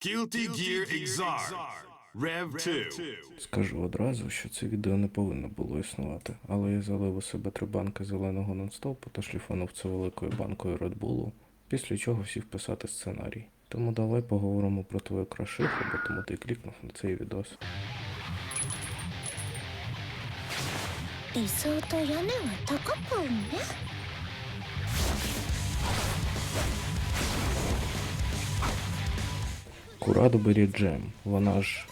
Guilty Gear XR Rev 2 Скажу одразу, що це відео не повинно було існувати, але я залив у себе три банки зеленого нонстопу та шліфанув це великою банкою Редбулу, після чого сів писати сценарій. Тому давай поговоримо про твою крашиху, бо тому ти клікнув на цей відос. І я не така повна. Курадо беріть джем. Вона ж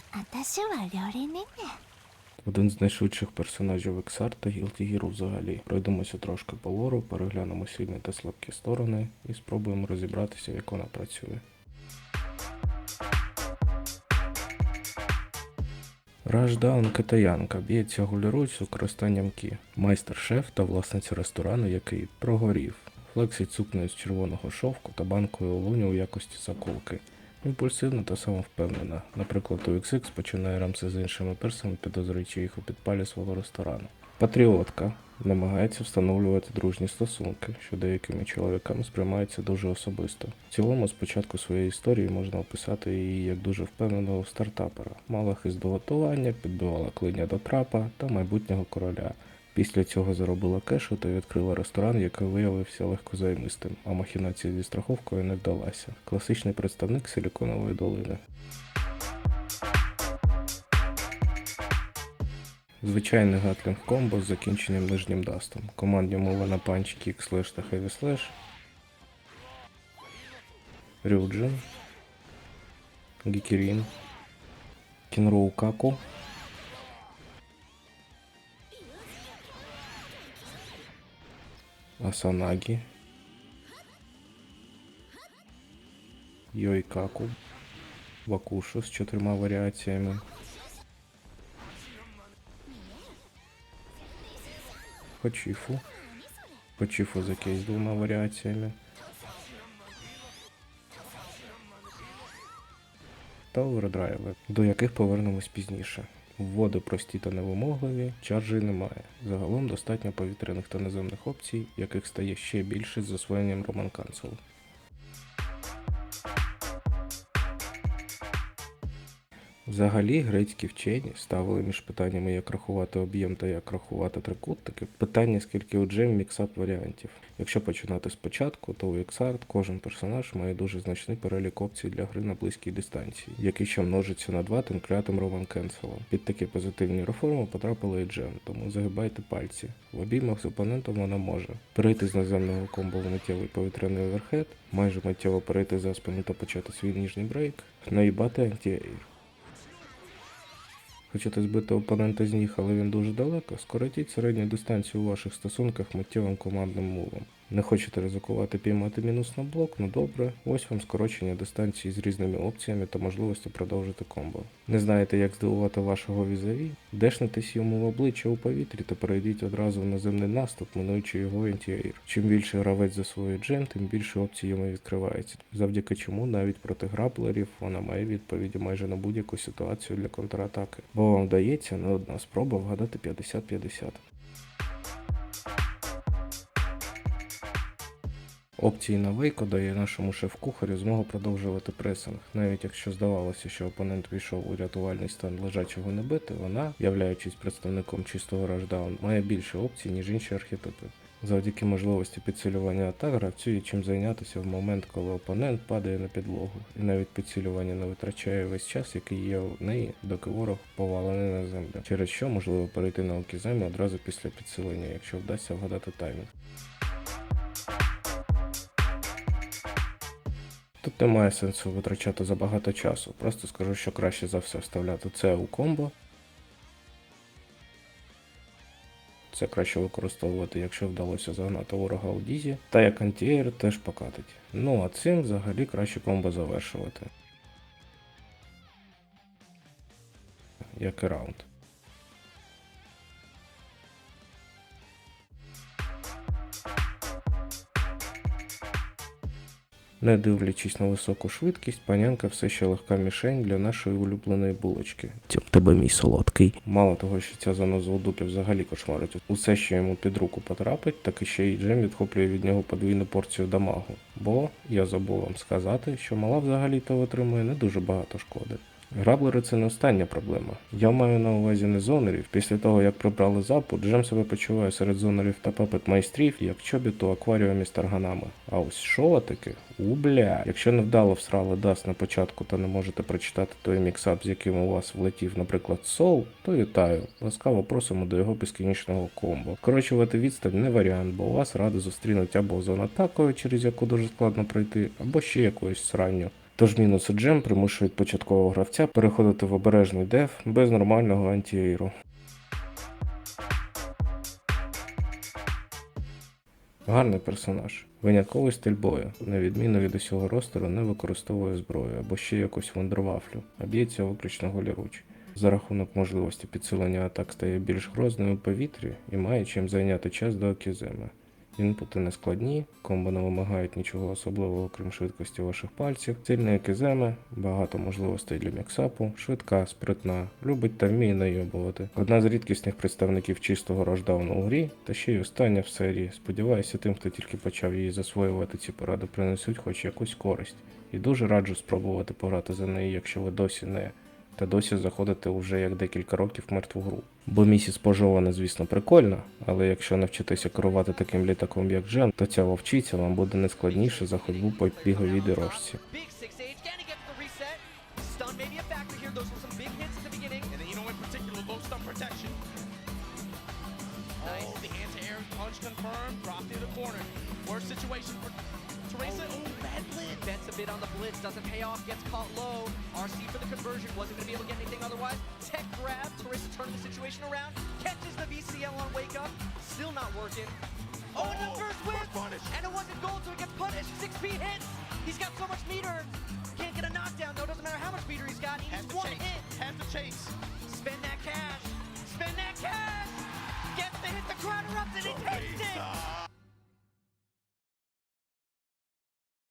один з найшвидших персонажів XR та Guilty Gear взагалі. Пройдемося трошки по лору, переглянемо сильні та слабкі сторони і спробуємо розібратися, як вона працює. Раждаун Китаянка б'ється гуліруч з використанням кі, майстер-шеф та власниця ресторану, який прогорів, флексить сукнею з червоного шовку та банкою олуню у якості заколки. Імпульсивна та самовпевнена. Наприклад, у XX починає рамси з іншими персами, підозрюючи їх у підпалі свого ресторану. Патріотка намагається встановлювати дружні стосунки, що деякими чоловіками сприймається дуже особисто. В цілому, з початку своєї історії можна описати її як дуже впевненого стартапера. Мала хист до готування, підбивала клиня до трапа та майбутнього короля. Після цього заробила кешу та відкрила ресторан, який виявився легкозаймистим, а махінація зі страховкою не вдалася. Класичний представник Силіконової долини. Звичайний гатлінг комбо з закінченим нижнім дастом. Командні мови на панч, кік, слеш та хеві слеш. Рюджин. Гікірін. Кінроу Каку. Асанагі. Йойкаку. Вакушу з чотирма варіаціями. Хочіфу. Хочіфу з якесь двома варіаціями. Та овердрайви, до яких повернемось пізніше. Вводи прості та невимогливі, чаржі немає. Загалом достатньо повітряних та наземних опцій, яких стає ще більше з засвоєнням Роман Cancel. Взагалі, грецькі вчені ставили між питаннями, як рахувати об'єм та як рахувати трикутники, питання, скільки у джем міксап варіантів. Якщо починати спочатку, то у XR кожен персонаж має дуже значний перелік опцій для гри на близькій дистанції, який ще множиться на 2 тим клятим Roman Cancel. Під такі позитивні реформи потрапили і джем, тому загибайте пальці. В обіймах з опонентом вона може перейти з наземного комбо в миттєвий повітряний оверхед, майже миттєво перейти за спину та почати свій ніжній брейк, наїбати антіейр. Хочете збити опонента з ніг, але він дуже далеко, скоротіть середню дистанцію у ваших стосунках миттєвим командним мувом. Не хочете ризикувати піймати мінус на блок? Ну добре, ось вам скорочення дистанції з різними опціями та можливістю продовжити комбо. Не знаєте, як здивувати вашого візаві? Дешнетесь йому в обличчя у повітрі та перейдіть одразу в наземний наступ, минуючи його антіаїр. Чим більше гравець засвоює джем, тим більше опцій йому відкривається. Завдяки чому навіть проти граплерів вона має відповіді майже на будь-яку ситуацію для контратаки. Бо вам вдається не одна спроба вгадати 50-50. Опції на вейко дає нашому шеф-кухарю змогу продовжувати пресинг. Навіть якщо здавалося, що опонент війшов у рятувальний стан лежачого не бити, вона, являючись представником чистого рашдаун, має більше опцій, ніж інші архетипи. Завдяки можливості підсилювання атак гравцю є чим зайнятися в момент, коли опонент падає на підлогу, і навіть підсилювання не витрачає весь час, який є в неї, доки ворог повалений на землю, через що можливо перейти на окіземі одразу після підсилення, якщо вдасться вгадати таймінг. Тут немає сенсу витрачати забагато часу. Просто скажу, що краще за все вставляти це у комбо. Це краще використовувати, якщо вдалося загнати ворога у дізі. Та як антієр теж покатить. Ну а цим взагалі краще комбо завершувати. Як і раунд. Не дивлячись на високу швидкість, панянка все ще легка мішень для нашої улюбленої булочки. Цьом тебе мій солодкий. Мало того, що ця заноза у дупі взагалі кошмарить. Усе, що йому під руку потрапить, так і ще й джем відхоплює від нього подвійну порцію дамагу. Бо я забув вам сказати, що мала взагалі-то витримує не дуже багато шкоди. Граблери це не остання проблема. Я маю на увазі не зонерів. Після того, як прибрали запу, Джем себе почуває серед зонерів та пепет майстрів, як чобіт у акваріумі з тарганами. А ось шотики, у бля. Якщо невдало всрали даст на початку та не можете прочитати той міксап, з яким у вас влетів, наприклад, сол, то вітаю. Ласкаво просимо до його безкінечного комбо. Корочувати відстань не варіант, бо у вас ради зустрінуть або зона атакою, через яку дуже складно пройти, або ще якоюсь сранню. Тож мінус джем примушують початкового гравця переходити в обережний деф без нормального антіейру. Гарний персонаж. Винятковий стиль бою, на відміну від усього ростеру, не використовує зброю або ще якусь вундервафлю, а б'ється виключно голіруч. За рахунок можливості підсилення атак стає більш грозною у повітрі і має чим зайняти час до Акіземи. Інпути не складні, комбо не вимагають нічого особливого, крім швидкості ваших пальців. Сильний екіземи, багато можливостей для міксапу, швидка, спритна, любить та вміє найобувати. Одна з рідкісних представників чистого рождауну у грі, та ще й остання в серії. Сподіваюся, тим, хто тільки почав її засвоювати, ці поради принесуть хоч якусь користь. І дуже раджу спробувати пограти за неї, якщо ви досі не. Та досі заходите уже як декілька років в мертву гру. Бо місіс пожована, звісно, прикольна, але якщо навчитися керувати таким літаком, як Джем, то ця вовчиця вам буде не складніше за ходьбу по біговій дорожці. Oh. Worst situation for Teresa. Oh, blitz. bets a bit on the blitz, doesn't pay off, gets caught low. RC for the conversion, wasn't going to be able to get anything otherwise. Tech grab, Teresa turning the situation around, catches the VCL on wake up, still not working. Oh, oh and the oh, first whip! And it wasn't gold, so he gets punished. Six feet hits. He's got so much meter. Can't get a knockdown, though. Doesn't matter how much meter he's got. He Has needs one chase. hit. Has to chase. Spend that cash. Spend that cash. Gets to hit the crowd erupts and he takes it.